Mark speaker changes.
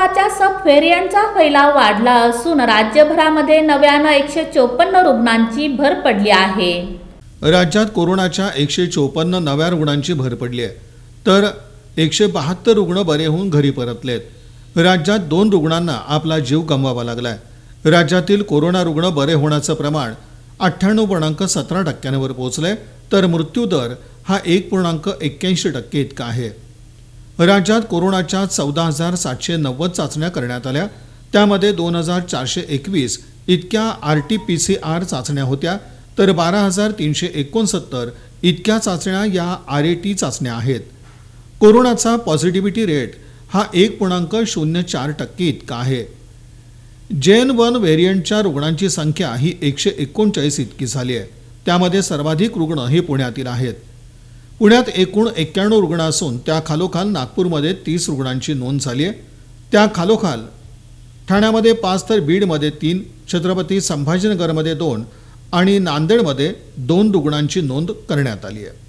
Speaker 1: कोरोनाच्या सब व्हेरियंटचा फैलाव वाढला असून राज्यभरामध्ये नव्यानं एकशे चोपन्न रुग्णांची भर पडली आहे.
Speaker 2: राज्यात कोरोनाच्या एकशे चोपन्न नव्या रुग्णांची भर पडली आहे. तर एकशे बहात्तर रुग्ण बरे होऊन घरी परतलेत. राज्यात दोन रुग्णांना आपला जीव गमवावा लागलाय. राज्यातील कोरोना रुग्ण बरे होण्याचं प्रमाण अठ्ठ्याण्णव पूर्णांक सतरा टक्क्यांवर पोहोचलंय तर मृत्यूदर हा एक पूर्णांक एक्क्याऐंशी टक्के इतका आहे. राज्यात कोरोनाच्या चौदा हजार सातशे नव्वद चाचण्या करण्यात आल्या. त्यामध्ये दोन हजार चारशे एकवीस इतक्या R T P C R चाचण्या होत्या तर बारा हजार तीनशे एकोणसत्तर इतक्या चाचण्या या आर ए टी चाचण्या आहेत. कोरोनाचा पॉझिटिव्हिटी रेट हा एक पूर्णांक शून्य चार टक्के इतका आहे. जेन वन व्हेरियंटच्या रुग्णांची संख्या ही एकशे एकोणचाळीस इतकी झाली आहे. त्यामध्ये सर्वाधिक रुग्ण हे पुण्यातील आहेत. पुण्यात एकूण एक्क्याण्णव रुग्ण असून त्या खालोखाल नागपूरमध्ये तीस रुग्णांची नोंद झाली आहे. त्या खालोखाल ठाण्यामध्ये पाच तर बीडमध्ये तीन छत्रपती संभाजीनगरमध्ये दोन आणि नांदेडमध्ये दोन रुग्णांची नोंद करण्यात आली आहे.